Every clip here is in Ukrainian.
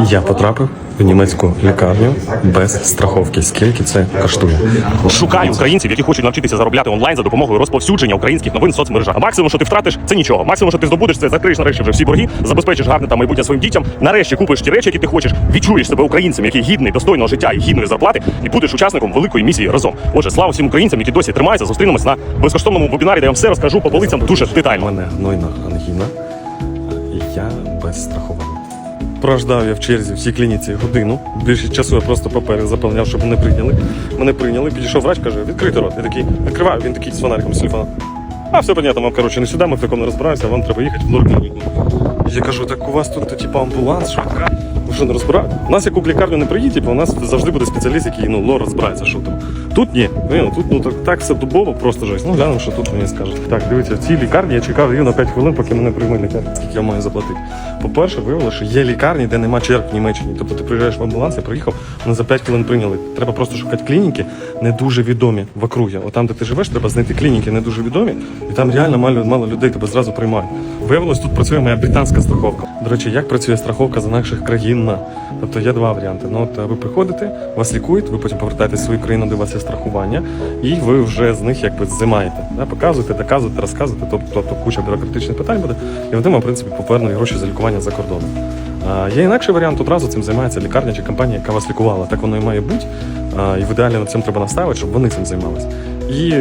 Я потрапив в німецьку лікарню без страховки. Скільки це коштує? Шукаю українців, які хочуть навчитися заробляти онлайн за допомогою розповсюдження українських новин в соцмережах. Максимум, що ти втратиш, це нічого. Максимум, що ти здобудеш, це закриєш нарешті вже всі борги, забезпечиш гарне там майбутнє своїм дітям. Нарешті купиш ті речі, які ти хочеш, відчуєш себе українцем, який гідний достойного життя і гідної зарплати, і будеш учасником великої місії разом. Отже, слава всім українцям, які досі тримаються. Зустрінемось на безкоштовному вебінарі, де я вам все розкажу по полицям дуже У детально. мене гнойна ангіна, я без страхування. Прождав я в черзі в цій клініці годину. Більше часу я просто папери заповняв, щоб мене прийняли. Мене прийняли, підійшов врач, каже, відкрити рот. Я такий, відкриваю, він такий з фонариком з телефона. А, все понятно, вам, коротше, не сюди, ми в такому не розбираємося, вам треба їхати в лор-клініку. Я кажу, так у вас тут типу, амбуланс, швидка. Ви що не розбираєте? У нас як у лікарню не приїдь, типу, у нас завжди буде спеціаліст, який ну, лор розбирається, що там. Тут ні. Ну, тут ну, так, так все дубово, просто жесть. Ну, глянемо, що тут мені скажуть. Так, дивіться, в цій лікарні я чекав рівно 5 хвилин, поки мене прийме лікар. Скільки я маю заплатити? По-перше, виявилося, що є лікарні, де нема черг в Німеччині. Тобто ти приїжджаєш в амбуланс, я приїхав, мене за 5 хвилин прийняли. Треба просто шукати клініки, не дуже відомі в округі. От там, де ти живеш, треба знайти клініки не дуже відомі, і там реально мало, мало людей тебе зразу приймають. Виявилось, тут працює моя британська страховка. До речі, як працює страховка за наших країн? Тобто є два варіанти. Ну от е, ви приходите, вас лікують, ви потім повертаєтесь в свою країну, де у вас є страхування, і ви вже з них якби зимаєте. Да? Показуєте, доказуєте, розказуєте, тобто, тобто куча бюрократичних питань буде, і вони в принципі, повернуть гроші за лікування за кордоном. А, є інакший варіант, одразу цим займається лікарня чи компанія, яка вас лікувала. Так воно і має бути. І в ідеалі над цим треба наставити, щоб вони цим займалися. І,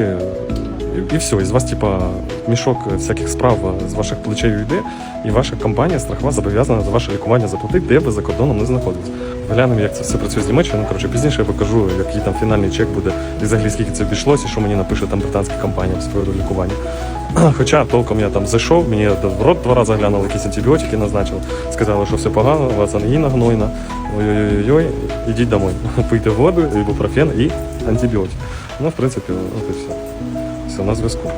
і все, і з вас, типа, мішок всяких справ з ваших плечей йде, і ваша компанія страхова зобов'язана за ваше лікування заплатити, де ви за кордоном не знаходитесь. Глянемо, як це все працює з Німеччини. Ну, коротше, пізніше я покажу, який там фінальний чек буде, і взагалі скільки це обійшлося, і що мені напише там британська компанія з приводу лікування. Хоча толком я там зайшов, мені в рот два рази глянули, якісь антибіотики назначили, сказали, що все погано, у вас ангіна гнойна, ой-ой-ой, ідіть домой. Пийте воду, ібупрофен і антибіотик. Ну, в принципі, от і все. Все на зв'язку.